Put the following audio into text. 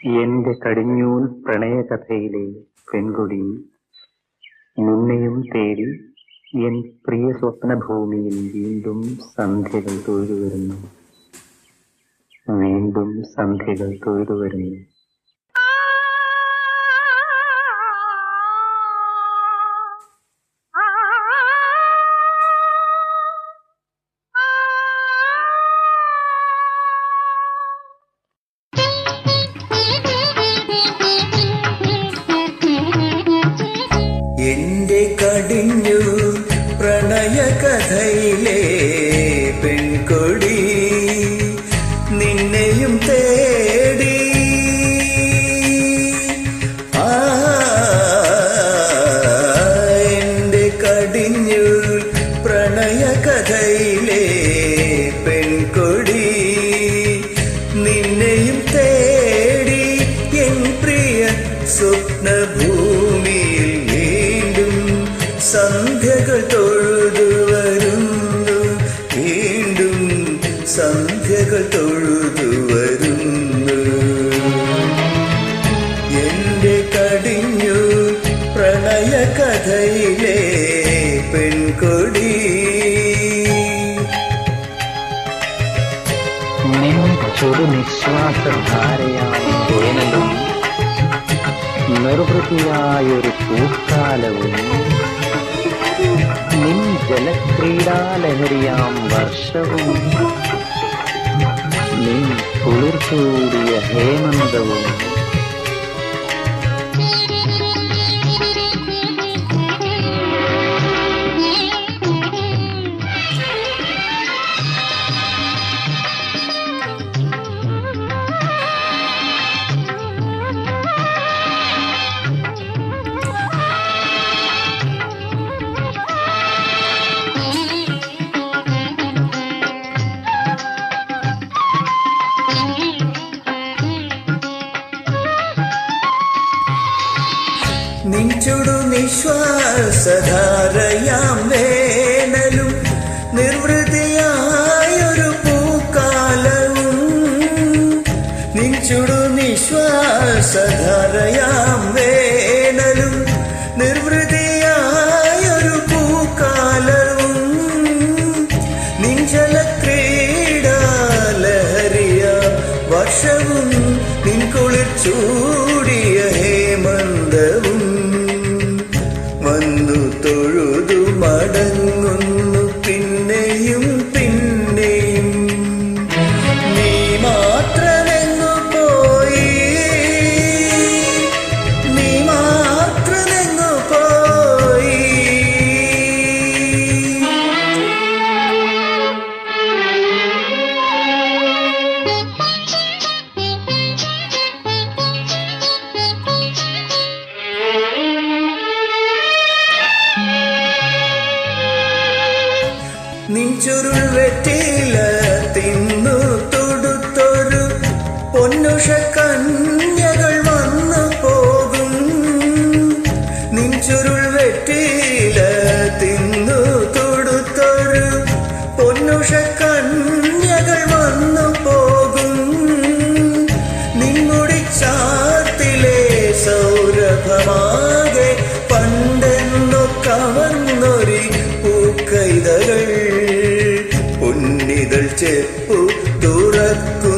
എന്റെ കടിഞ്ഞൂൽ പ്രണയകഥയിലെ പെൺകുടി നിന്നെയും തേടി എൻ പ്രിയ സ്വപ്നഭൂമിയിൽ വീണ്ടും സന്ധ്യകൾ തൊഴുതു വരുന്നു. വീണ്ടും സന്ധ്യകൾ തൊഴുതു വരുന്നു. പ്രണയകഥയിലെ പെൺകൊടി നിന്നെയും തേടി എൻ പ്രിയ സ്വപ്നഭൂമിയിൽ വീണ്ടും സന്ധ്യകൾ തൊഴുതു വരുന്നു. വീണ്ടും സന്ധ്യകൾ തൊഴുതു നിൻ ചുടു നിശ്വാസധാരയായ. വേനലും നിർവൃതിയായൊരു പൂക്കാലവും നിൻ ജലക്രീഡാലഹരിയാം വർഷവും നിൻ കുളിർ കൂടിയ ഹേമന്തവും നിഞ്ചുടു നിശ്വാസധാരയാം വേനലും നിർവൃതിയായൊരു പൂക്കാലവും നിഞ്ചുടു നിശ്വാസധാരയാം വേനലും നിർവൃതിയായൊരു പൂക്കാലവും നിഞ്ചല ക്രീഡാലഹരിയ വർഷവും നിൻകുളിർ ചൂടിയ ഹേമന്തവും നിഞ്ചുരുൾ വെറ്റില തിന്നു തൊടുത്തൊരു പൊന്നുഷ കന്യകൾ വന്നു പോകും. നിഞ്ചുരുൾ വെറ്റില തിന്നു തൊടുത്തൊരു പൊന്നുഷ കന്യകൾ വന്നു പോകും. നിന്നുടി ചാത്തിലെ സൗരഭമാകെ ഇതൾ ചെപ്പു തുറക്കും.